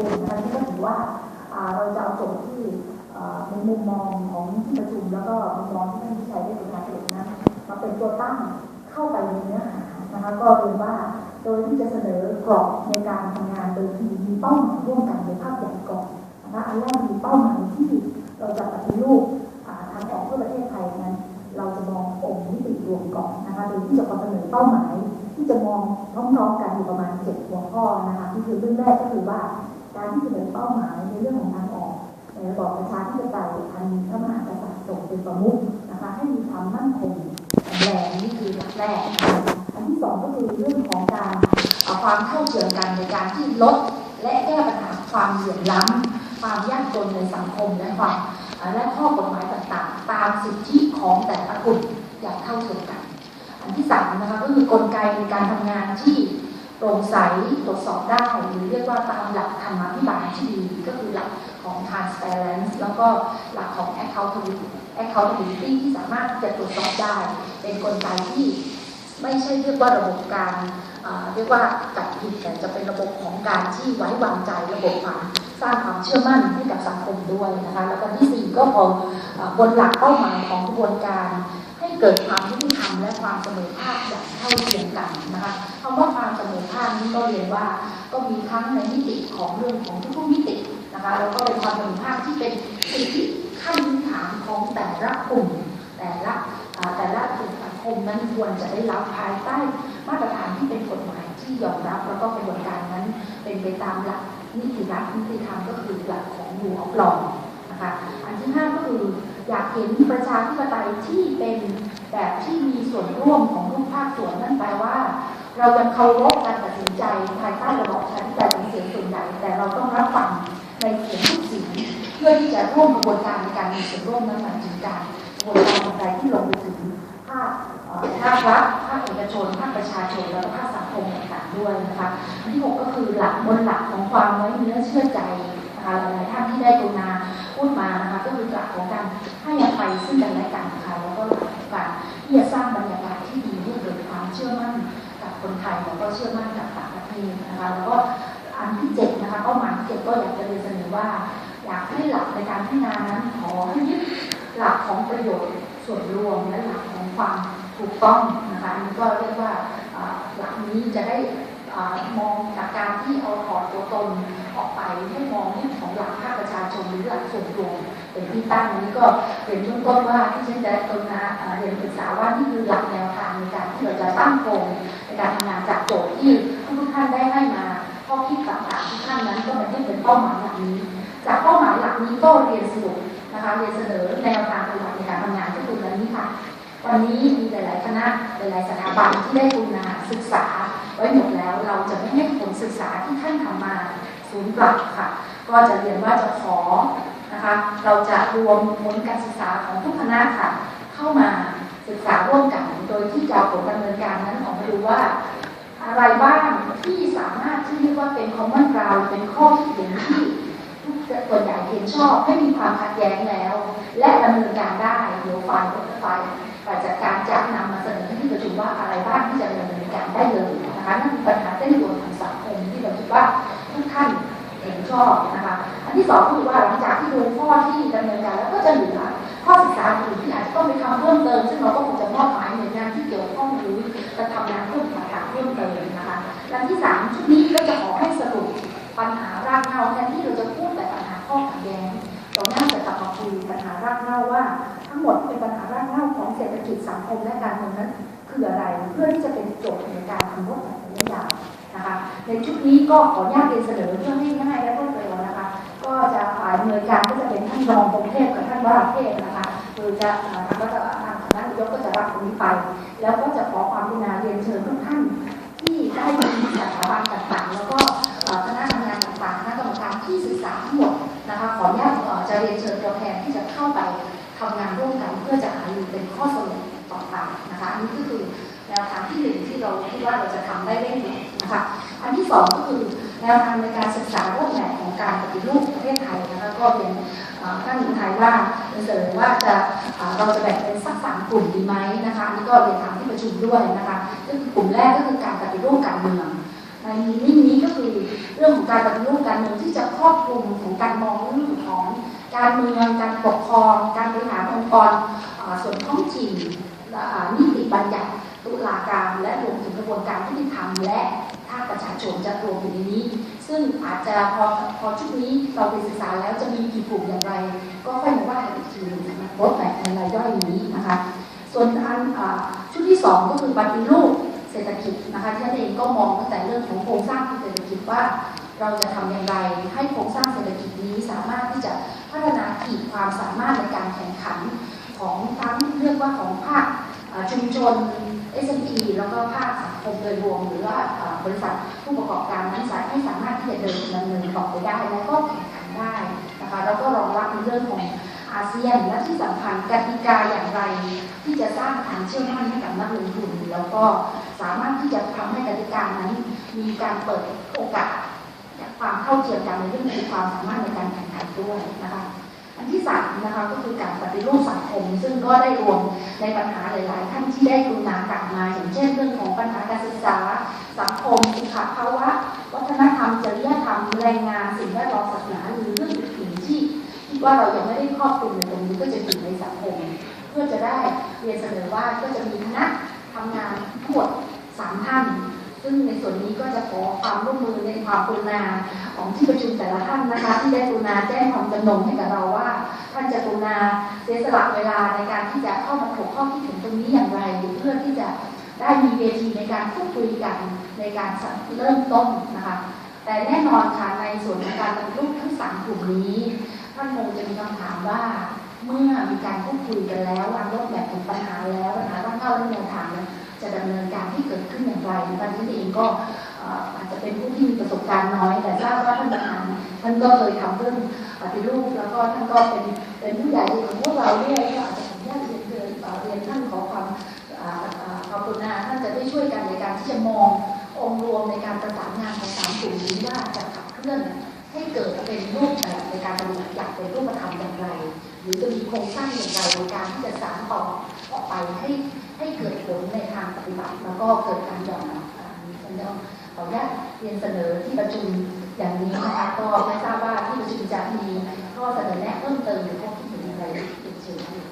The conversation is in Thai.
บูรณ์นะคะนี่ก็ถือว่าเราจะเอาโจทย์ที่ในมุมมองของที่ประชุมแล้วก็มุมมองที่ท่านผู้ชัยได้เป็นการสรุปนั้นมาเป็นตัวตั้งเข้าไปในเนื้อหานะคะก็เรียนว่าโดยที่จะเสนอกรอบในการทำงานโดยที่มีเป้าหมายร่วมกันในภาพใหญ่ก่อนนะคะอันแรกมีเป้าหมายที่เราจะปฏิรูปทางออกเพื่อประเทศไทยนั้น เราจะมององค์นิติรวมก่อนนะคะโดยที่จะเสนอเป้าหมายที่จะมองพร้อมๆกันอยู่ประมาณเจ็ดหัวข้อนะคะที่คือเรื่องแรกก็คือว่า การที่จะเสนเป้าหมายในเรื่องของทางออกในระบอบประชาธิปไตยอันมีพระมหากษัตริย์ทรงเป็นประมุขนะคะให้มีความมั่นคงแข็งแรงนี่คือหลักแรก อันที่สองก็คือเรื่องของการความเท่าเทียมกันในการที่ลดและแก้ปัญหาความเหลื่อมล้ำความยากจนในสังคมและความและข้อกฎหมายต่างๆ ตามสิทธิของแต่ละกลุ่มอย่างเท่าเทียมกัน อันที่สามนะคะก็คือกลไกในการทำงานที่ โปร่งใสตรวจสอบได้หรือเรียกว่าตามหลักธรรมาภิบาลที่ดีก็คือหลักของ transparency แล้วก็หลักของ accountability accountability ที่สามารถจะตรวจสอบได้ เป็นกลไกที่ไม่ใช่เรียกว่าระบบการเรียกว่าจับผิดแต่จะเป็นระบบของการที่ไว้วางใจระบบความสร้างความเชื่อมั่นให้กับสังคมด้วยนะคะแล้วก็ที่สี่ก็พอบนหลักเป้าหมายของกระบวนการ เกิดความยุติธรรมและความเสมอภาคอย่างเท่าเทียมกันนะคะคำว่าความเสมอภาคนี้ก็เรียนว่าก็มีทั้งในมิติของเรื่องของทุกมิตินะคะแล้วก็เป็นความเสมอภาคที่เป็นสิที่ขั้นพื้นฐานของแต่ละกลุ่มแต่ละแต่ละกลุ่มสังคมนั้นควรจะได้รับภายใต้มาตรฐานที่เป็นกฎหมายที่ยอมรับแล้วก็กระบวนการนั้น เป็นไปตามหลักนิติรัฐนิติธรรมก็คือหลักของยูออฟลอนะคะอันที่ห้าก็คือ อยากเห็นประชาธิปไตยที่เป็นแบบที่มีส่วนร่วมของทุกภาคส่วนนั่นแปลว่า เรายังเคารพการตัดสินใจภายใต้ระบอบประชาธิปไตยเป็นเสียงส่วนใหญ่แต่เราต้องรับฟังในเสียงทุกเสียงเพื่อที่จะร่วมกระบวนการในการมีส่วนร่วมนั้นหมายถึงการกระบวนการใดที่ลงไปถึงภาคภาครัฐภาคเอกชนภาคประชาชนแล้วก็ภาคสังคมต่างๆด้วยนะคะที่หกก็คือหลักบนหลักของความไว้เนื้อเชื่อใจนะคะหลายท่านที่ได้กรุณา พูดมานะคะก็คือหลักของการให้อภัยซึ่งกันและกันนะคะแล้วก็หลักของการที่จะสร้างบรรยากาศที่ดีให้เกิดความเชื่อมั่นกับคนไทยแล้วก็เชื่อมั่นกับต่างประเทศนะคะแล้วก็อันที่เจ็ดนะคะเป้าหมายที่เจ็ดก็อยากจะเรียนเสนอว่า อยากให้หลักในการพัฒนานั้นขอให้ยึดหลักของประโยชน์ส่วนรวมและหลักของความถูกต้องนะคะนนี้ก็เรียกว่าหลักนี้จะได้ มองจากการที่เอาถอดตัวตนออกไปให้มองเรื่องของหลักภาคประชาชนหรือหลักส่วนรวมเป็นที่ตั้งนี้ก็เป็นเบื้องต้นว่าที่ฉันจะตรงนะเรียนศึกษาว่านี่คือหลักแนวทางในการที่เราจะตั้งโครงในการทำงานจากโจทย์ที่ทุกท่านได้ให้มาข้อคิดต่างๆทุกท่านนั้นก็มันได้เป็นเป้าหมายหลักนี้ จากเป้าหมายหลักนี้ก็เรียนสรุปนะคะเรียนเสนอแนวทางปฏิบัติในการทำงานก็คือวันนี้ค่ะวันนี้มีหลาย ๆ คณะหลาย ๆ สถาบันที่ได้ทุนนะศึกษา ไว้หมดแล้วเราจะไม่ให้ผลศึกษาที่ท่านทำมาสูญเปล่าค่ะ ก็จะเรียนว่าจะขอนะคะเราจะรวมผลการศึกษาของทุกคณะค่ะ เข้ามาศึกษาร่วมกัน โดยที่จะผลดำเนินการนั้นออกมาดูว่า อะไรบ้างที่สามารถที่เรียกว่าเป็นคอมมอนกราวเป็นข้อคิดเห็นที่ทุกส่วนใหญ่เห็นชอบไม่มีความขัดแย้งแล้ว และดำเนินการได้เดี๋ยวฝ่ายฝ่ายฝ่ายจัดการจะนำมาเสนอที่ประชุมว่าอะไรบ้างที่จะดำเนินการได้เลย นะคะนั่นปัญหาเส้นด่วนของสังคมที่เราคิดว่าทุกท่านเห็นชอบนะคะ อันที่สองคือว่าหลังจากที่ดูข้อที่ดำเนินการแล้วก็จะเหลือข้อศึกษาอื่นที่อาจจะต้องไปทำเพิ่มเติมซึ่งเราก็คงจะมอบหมายหน่วยงานที่เกี่ยวข้องหรือจะทำงานเพิ่มต่างๆเพิ่มเติมนะคะและที่สามชุดนี้ก็จะขอให้สรุปปัญหารากเหง้าแทนที่เราจะพูดแต่ปัญหาข้อขัดแย้งเราน่าจะกลับมาคุยปัญหารากเหง้าว่า ทั้งหมดเป็นปัญหารากเหง้าของเศรษฐกิจสังคมและการเมืองนั้นคืออะไรเพื่อที่จะเป็นโจทย์ การทำรถแผนระยะยาวนะคะในชุดนี้ก็ขออนุญาตเรียนเสนอเพื่อให้ง่ายและรวดเร็วนะคะ ก็จะฝ่ายหน่วยการก็จะเป็นท่านรองกรุงเทพกับท่านวราเทพนะคะโดยจะทางก็จะทางคณะนายกก็จะรับตรงนี้ไป แล้วก็จะขอความกรุณาเรียนเชิญทุกท่านที่ได้มีสถาบันต่างๆ แล้วก็คณะทำงานต่างๆคณะกรรมการที่ศึกษาทั้งหมดนะคะขออนุญาตจะเรียนเชิญตัวแทนที่จะเข้าไปทำงานร่วมกันเพื่อจะหารือเป็นข้อสรุปต่อไปนะคะอันนี้ก็คือ แนวทางที่หนึ่งที่เราคิดว่าเราจะทำได้เร่งด่วนนะคะอันที่สองก็คือแนวทางในการศึกษารูปแบบของการปฏิรูปประเทศไทยนะคะก็เป็นท่านหญิงไทยว่าเสนอว่าจะเราจะแบ่งเป็นสักสามกลุ่มดีไหมนะคะอันนี้ก็เรียนทางที่ประชุมด้วยนะคะก็คือกลุ่มแรกก็คือการปฏิรูปการเมืองในนี้นี้ก็คือเรื่องของการปฏิรูปการเมืองที่จะครอบคลุมของการมองเรื่องของการเมืองการปกครอง การบริหารองค์กรส่วนท้องถิ่นนิติบัญญัติ ตุลาการและรวมถึงกระบวนการยุติธรรมและภาคประชาชนจะรวมอยู่ในนี้ ซึ่งอาจจะพอพอชุดนี้เราไปศึกษาแล้วจะมีกี่กลุ่มอย่างไร ก็ค่อยมาว่ากันอีกทีหนึงนะคะรถแบบในรายย่อยนี้นะคะส่วนอันชุดที่สองก็คือปฏิรูปเศรษฐกิจนะคะที่นั่นเองก็มองตั้งแต่เรื่องของโครงสร้างเศรษฐกิจว่าเราจะทำอย่างไรให้โครงสร้างเศรษฐกิจนี้สามารถที่จะพัฒนาขีดความสามารถในการแข่งขันของทั้งเรียกว่าของภาคชุมชน SME แล้วก็ภาคสังคมโดยรวมหรือว่าบริษัทผู้ประกอบการนั้นสามารถให้สามารถที่จะเดินดำเนินต่อไปได้ และก็แข่งขันได้นะคะแล้วก็รองรับในเรื่องของอาเซียนและที่สำคัญกติกาอย่างไร ที่จะสร้างความเชื่อมั่นให้กับนักลงทุนแล้วก็สามารถที่จะทำให้กติกานั้นมีการเปิดโอกาสความเท่าเทียมกันในเรื่องของความสามารถในการแข่งขันด้วยนะคะ อันที่สามนะคะก็คือการปฏิรูปสังคม ซึ่งก็ได้รวมในปัญหาหลาย ๆ ท่านที่ได้กรุณากลับมา อย่างเช่นเรื่องของปัญหาการศึกษา สังคมสุขภาวะ วัฒนธรรมจริยธรรมแรงงานสิ่งแวดล้อมศาสนาหรือเรื่องอื่นๆที่คิดว่าเรายังไม่ได้ครอบคลุมในตรงนี้ก็จะอยู่ในสังคม เพื่อจะได้เรียนเสนอว่าก็จะมีคณะทำงานทั้งหมดสามท่าน ซึ่งในส่วนนี้ก็จะขอความร่วมมือในความกรุณาของที่ประชุมแต่ละท่านนะคะ ที่ได้กรุณาแจ้งความจำนงให้กับเราว่า ท่านจะกรุณาเสียสละเวลาในการที่จะเข้ามาถกข้อคิดเห็นตรงนี้อย่างไรเพื่อที่จะได้มีเวทีในการพูดคุยกันในการเริ่มต้นนะคะ แต่แน่นอนค่ะในส่วนของการปฏิรูปทั้งสามกลุ่มนี้ท่านคงจะมีคำถามว่าเมื่อมีการพูดคุยกันแล้ววางรถแบบของปัญหาแล้วปัญหาต้องเข้าและแนวทางนั้น จะดำเนินการที่เกิดขึ้นอย่างไรนะคะที่เองก็อาจจะเป็นผู้ที่มีประสบการณ์น้อย แต่ทราบว่าท่านประธานท่านก็เคยทำเรื่องปฏิรูปแล้วก็ท่านก็เป็นเป็นผู้ใหญ่ของพวกเราเนี่ยก็อาจจะขออนุญาตเรียนเชิญเรียนท่านขอความอ่าอ่าขอบคุณนะท่านจะได้ช่วยกันในการที่จะมององค์รวมในการประสานงานของสามกลุ่มนี้ว่าจะขับเคลื่อนให้เกิดเป็นรูปแบบในการปฏิบัติอยางเป็นรูปธรรมอย่างไร หรือจะมีโครงสร้างอย่างไรในการที่จะสานต่อออกไปให้ ฏิบัติแล้วก็เกิดการยอมรับอ่ามีคนจะขออนุญาตเรียนเสนอที่ประชุมอย่างนี้นะคะก็ไม่ทราบว่าที่ประชุมจะมีข้อเสนอแนะเพิ่มเติมหรือข้อคิดเห็นอย่างไรเรียนเชิญค่ะ